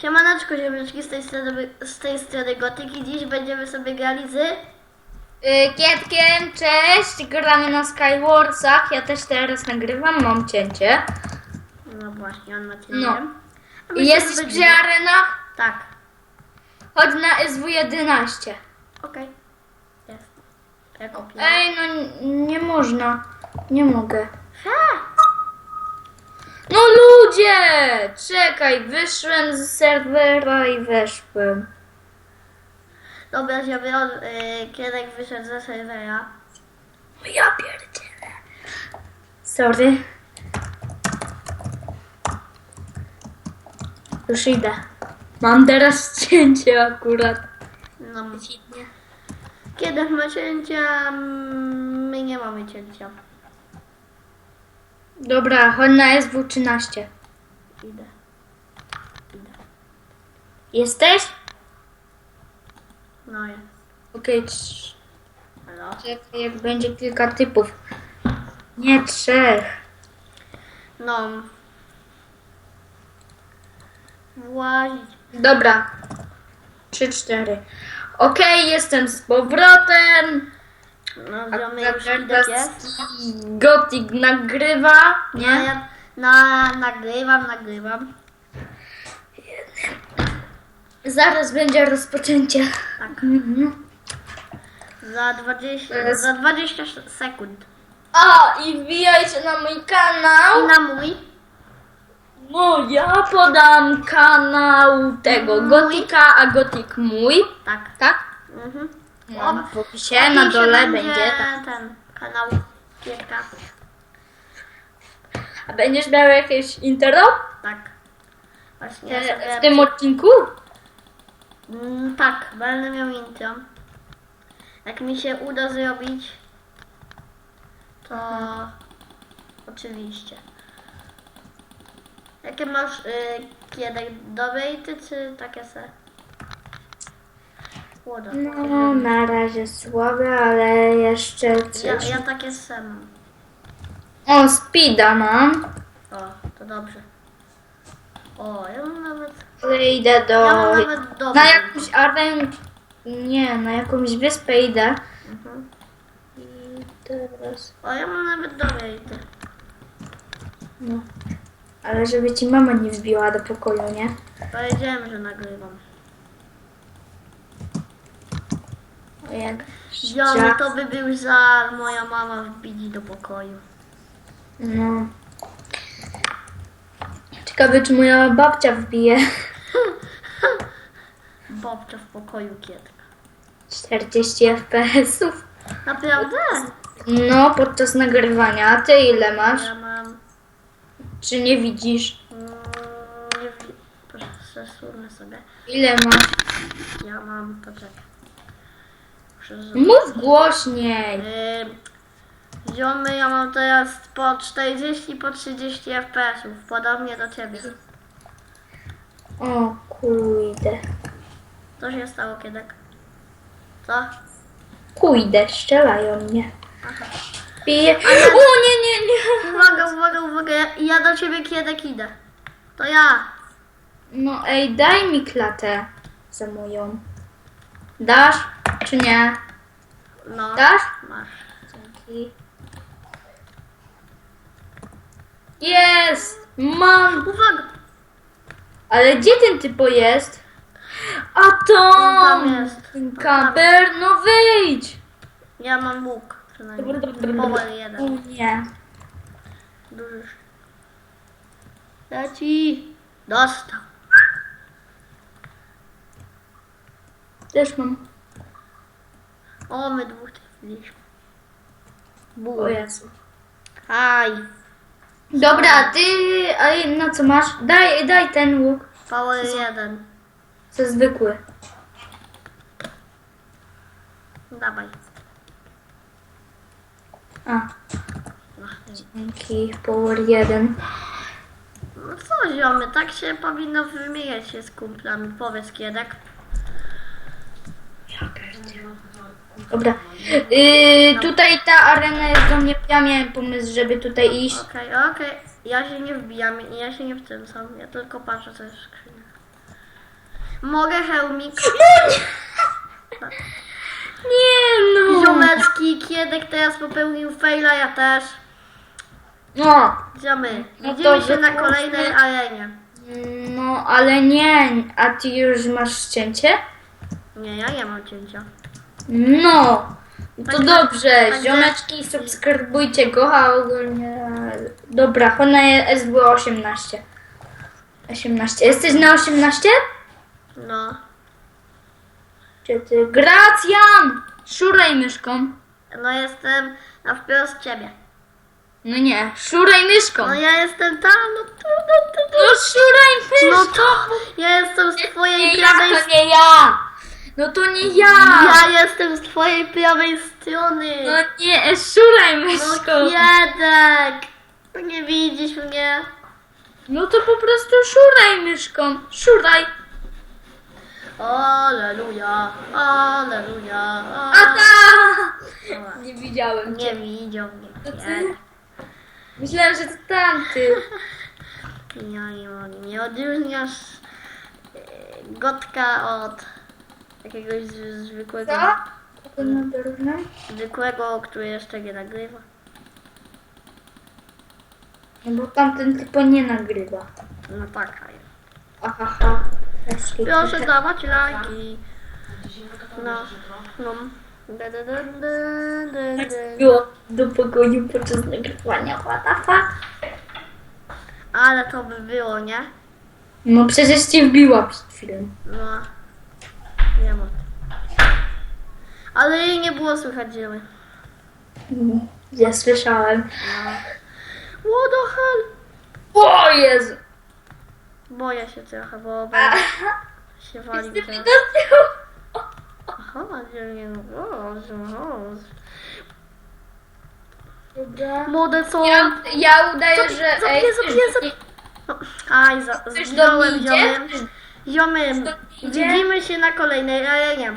Siemaneczko, ziemniaczki z tej strony, z tej strony Gotyki. Dziś będziemy sobie grali z... Y, Kietkiem, cześć, gramy na Skywarsach, ja też teraz nagrywam, mam cięcie. No właśnie, on ma cię No. My Jesteś przy arenach? Tak, Chodź na SW11. okej. Jest. Ja kupię. Ej, no n- nie można, nie mogę. Ha! No ludzie! Czekaj, wyszłem z serwera i weszłem. Dobra, żeby on, y, Kienek wyszedł ze serwera. Ja pierdzielę. Sorry. Już idę. Mam teraz cięcie akurat. No. Kienek ma cięcia, my nie mamy cięcia. Dobra, chodź na SW13. Idę. Idę. Jesteś? No jest. Okej, trz- Halo? czekaj, jak będzie kilka typów. Nie trzech. No. Włazić. Dobra. Trzy, cztery. Okej, jestem z powrotem. No, A ziomy już jest. Gothic nagrywa, No, nie? ja na, nagrywam, nagrywam. Zaraz będzie rozpoczęcie. Tak. Mhm. Za 20, Teraz- za 20 sekund. O, i wbijajcie na mój I kanał. na mój. No, ja podam kanał tego Mój. Gotika, a Gotik mój. Tak. Tak? Mhm. No, w opisie na dole będzie. tak. ten kanał Kierka. A będziesz miał jakieś intro Tak. Właśnie e, sobie... w tym odcinku? Mm, tak, będę miał intro. Jak mi się uda zrobić, to oczywiście. Jakie masz y, kiedy dobre ity, czy takie se? No, na razie słabe, ale jeszcze Ja, coś. ja takie se mam. O, speeda mam. O, to dobrze. O, ja mam nawet... Ale idę do... Ja mam nawet dobre. Na jakąś arenę... Nie, na jakąś wyspę idę. Mhm. I teraz... O, ja mam nawet dobre ity. No. Ale żeby ci mama nie wbiła do pokoju, nie? Powiedziałem, że nagrywam. O, Jak... Ziomy, to by był za moja mama wbić do pokoju. No. Ciekawe, czy moja babcia wbije. Babcia w pokoju kietka. 40 FPS-ów. Naprawdę? No, podczas nagrywania. A ty ile masz? Ja mam... Czy nie widzisz? Mm, nie wi- Proszę, przesunę sobie. Ile masz? Ja mam... Poczekaj. Muszę z- Mów głośniej. Yy, Ziomy, ja mam teraz po 40, po 30 FPS-ów. Podobnie do ciebie. O, kujdę. Co się stało kiedek? Co? Kujdę, strzelają mnie. Piję. O, nie, nie, nie. Uwaga, uwaga, uwaga. Ja, ja do ciebie kiedek idę. To ja. No, ej, daj mi klatę za moją. Dasz, czy nie? No. Dasz? Masz. Dzięki. Jest! Mam! Uwaga! Ale gdzie ten typo jest? A to! Tam jest. Ten kamper, no wyjdź! Ja mam łuk. Przynajmniej. Dobra, dobra, jeden. nie. Duży. Leci. Dostał. Też mam. O, my dwóch trafiliśmy. O Jezu. Aj. Dobra, ty, a na co masz? Daj, daj ten łuk. Power jeden. Co zwykły. Dawaj. A, No. dzięki. Power 1. no co ziomy, tak się powinno wymieniać się z kumplami. Powiedz Dobra. Yy, tutaj ta arena jest do mnie. Ja miałem pomysł, żeby tutaj iść. Okej, okej. Ja się nie wbijam i ja się nie wtrącam. Ja tylko patrzę co jest w skrzyni. Mogę hełmik. Nie no! Ziomeczki, Kiedek teraz popełnił faila, ja też. No, Ziomy, No to widzimy się na kolejnej arenie. no ale nie. A ty już masz cięcie? Nie, ja nie mam cięcia. No, to dobrze. Ziomeczki, subskrybujcie go, a ogólnie... Dobra, Hona SB 18. 18. Jesteś na 18? No. Czy ty? Gracjan! Szuraj myszką. No jestem na wprost ciebie. No nie, szuraj myszką. No ja jestem tam, no tu, no tu, tu. No szuraj No myszką. to ja jestem z twojej Nie ja, prawej to nie ja. No to nie ja. Ja jestem z twojej prawej strony. No nie, szuraj No myszką. Kiedek. No Nie widzisz mnie. No to po prostu szuraj myszką. Szuraj. Aleluja, aleluja. A ta! Nie widziałem cię. Nie widział mnie. To ty? Kiedek. Myślałem, że to tamty. Ja nie mogę. Nie odróżniasz e, gotka od jakiegoś z- zwykłego, Co? Zwykłego, który jeszcze nie nagrywa. No bo tamten tylko nie nagrywa. No taka jest. Aha, ha. Proszę dawać lajki. No, no. Da, da, da, da, da, da. Było do pokoju podczas nagrywania. What the fuck? Ale to by było, nie? No przecież cię wbiła przed chwilą. No. Nie. Ale jej nie było słychać ziomy. Ja słyszałem. No. What the hell? O Jezu! Boję się trochę, bo się wali Jestem tyłu. Aha, nie no. Dobra. Młode co? Ja, ja udaję, Co- że... co- ej, co- do- No, aj, za, Chcesz do zginąłem mnie ziomy. idzie? Ziomy, Idzie? widzimy się na kolejnej arenie.